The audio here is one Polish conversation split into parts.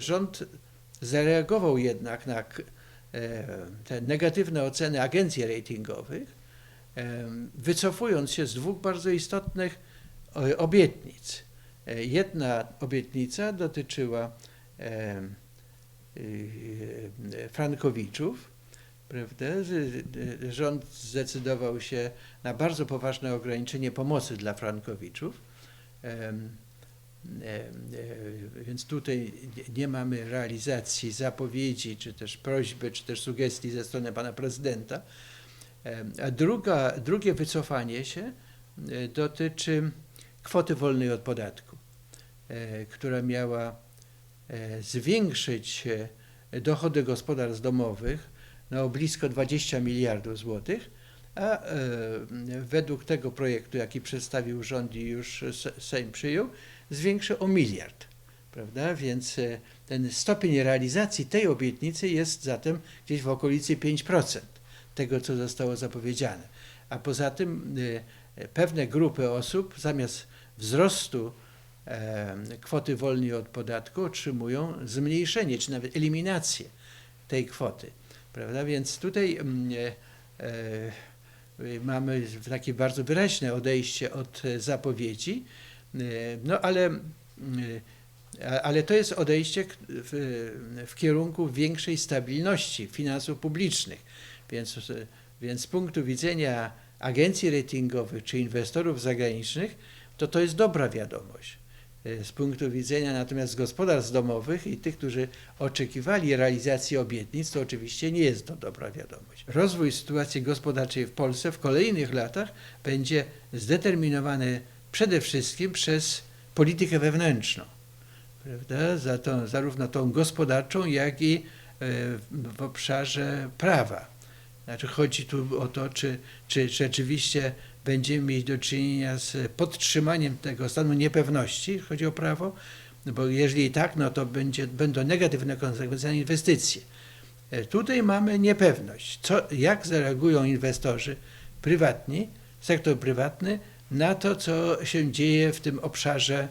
Rząd zareagował jednak na e, te negatywne oceny agencji ratingowych, e, wycofując się z dwóch bardzo istotnych e, obietnic. Jedna obietnica dotyczyła Frankowiczów, prawda? Rząd zdecydował się na bardzo poważne ograniczenie pomocy dla Frankowiczów. E, e, Więc tutaj nie- mamy realizacji zapowiedzi, czy też prośby, czy też sugestii ze strony pana prezydenta. E, A druga, drugie wycofanie się dotyczy kwoty wolnej od podatku, która miała zwiększyć dochody gospodarstw domowych o blisko 20 miliardów złotych, a według tego projektu, jaki przedstawił rząd i już Se- Sejm przyjął, zwiększy o miliard. Prawda? Więc e, ten stopień realizacji tej obietnicy jest zatem gdzieś w okolicy 5% tego, co zostało zapowiedziane. A poza tym e, pewne grupy osób zamiast wzrostu e, kwoty wolnej od podatku otrzymują zmniejszenie, czy nawet eliminację tej kwoty. Prawda? Więc tutaj mm, e, e, mamy takie bardzo wyraźne odejście od e, zapowiedzi, E, no ale, a- ale to jest odejście w, w kierunku większej stabilności finansów publicznych. Więc, e, więc z punktu widzenia agencji ratingowych czy inwestorów zagranicznych, to to jest dobra wiadomość. Z punktu widzenia natomiast gospodarstw domowych i tych, którzy oczekiwali realizacji obietnic, to oczywiście nie jest to dobra wiadomość. Rozwój sytuacji gospodarczej w Polsce w kolejnych latach będzie zdeterminowany przede wszystkim przez politykę wewnętrzną, prawda? Za tą, zarówno tą gospodarczą, jak i e, w obszarze prawa. Znaczy chodzi tu o to, czy, czy rzeczywiście będziemy mieć do czynienia z podtrzymaniem tego stanu niepewności, chodzi o prawo, bo jeżeli tak, no to będzie, będą negatywne konsekwencje na inwestycje. E, Tutaj mamy niepewność. Co, jak zareagują inwestorzy prywatni, sektor prywatny na to, co się dzieje w tym obszarze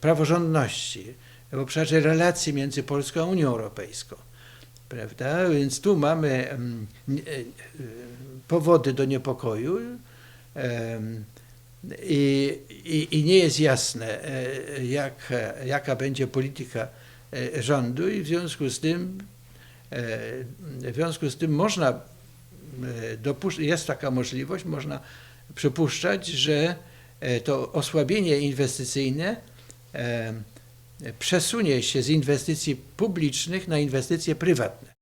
praworządności, w obszarze relacji między Polską a Unią Europejską. Prawda? Więc tu mamy e, powody do niepokoju i, i, i nie jest jasne, e, jak, jaka będzie polityka e, rządu i w związku z tym w związku z tym można dopuszczać, jest taka możliwość, można przypuszczać, że e, to osłabienie inwestycyjne e, przesunie się z inwestycji publicznych na inwestycje prywatne.